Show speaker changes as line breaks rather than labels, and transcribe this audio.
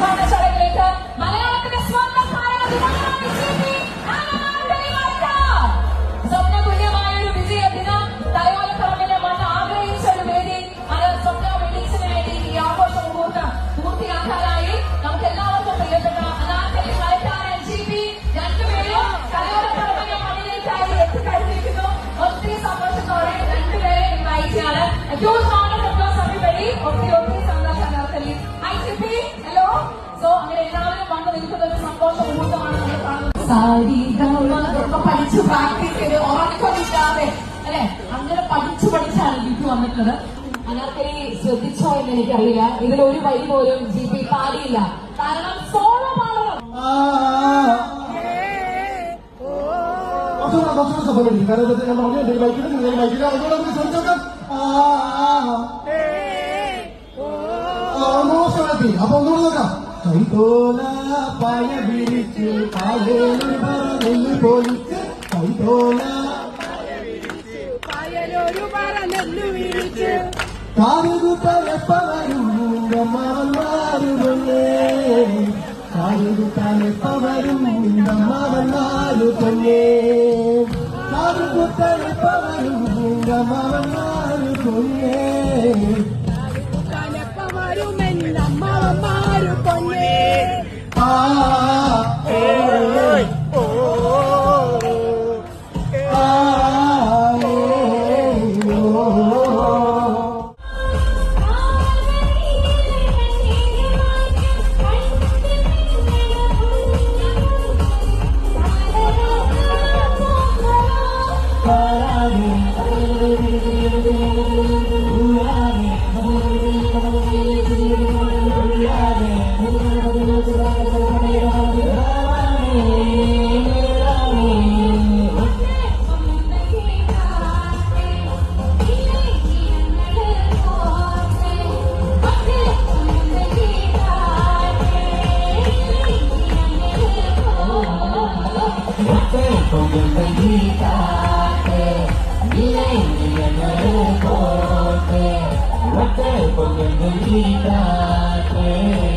ചടങ്ങിലേക്ക് മലയാളത്തിന്റെ സ്വന്തം താരക ദിനമാണ് ജിപി ആനാർക്കലി വാഴ്ത്താൻ. സ്വപ്ന തുല്യമായ ഒരു വിജയ ദിനം തലയോലപ്പറമ്പിലെ മണ്ണ് ആഗ്രഹിച്ച ഒരു വേദി അത് സ്വപ്ന വെഡിങ്സിന് വേണ്ടി ഈ ആഘോഷ മുഹൂർത്തം പൂർത്തിയാക്കാനായി നമുക്ക് എല്ലാവർക്കും പ്രിയപ്പെട്ട അനാർക്കലി വാഴ്ത്താൻ ജി പി രണ്ടുപേരും തലയോലപ്പറമ്പിലെ മണ്ണിലേക്കായി എത്തിക്കഴിഞ്ഞിരിക്കുന്നു ഒത്തിരി സന്തോഷത്തോടെ രണ്ടുപേരെ ഇൻവൈറ്റ് ചെയ്യാണ് നിൽക്കുന്ന ഒരു സന്തോഷ മുഹൂർത്തമാണ് നമ്മൾ കാണുന്നത് പഠിച്ച് പ്രാക്ടീസ് ചെയ്ത് ഉറക്കമില്ലാതെ അല്ലെ? അങ്ങനെ പഠിച്ചു പഠിച്ചാണ് ജിപി വന്നിട്ടുള്ളത്. അനാർക്കലി ശ്രദ്ധിച്ചോ എന്ന് എനിക്കറിയില്ല ഇതിൽ ഒരു വരി പോലും ജി പി പാടിയില്ല. കാരണം സോളോ പാടണം.
സപ്പോർട്ട് കാരണം ഞാൻ പറഞ്ഞു എന്റെ ബൈക്കിൽ നിങ്ങൾ ബൈക്കിൽ അതുകൂടെ നമുക്ക് ശ്രമിച്ചോക്കാം ഓൾമോസ്റ്റ് എത്തി അപ്പൊ ഒന്നുകൂടെ നോക്കാം. കൈതോല പയ വിരിച്ച് പായേലൊരു പറന്ന് പൊലിച്ച് കൈതോല
പായലൊരു പറ നെല്ലു വീഴിച്ച്
കാലുകുത്തലെപ്പവരും അമ്മാവന്മാരുകൊണ്ടേ കാലുകുത്തലെപ്പവരും അമ്മാവന്മാരു കൊണ്ടേ കാലുകുത്തലെപ്പവരും അമ്മാവന്മാരു
Con quien bendita Vì ta.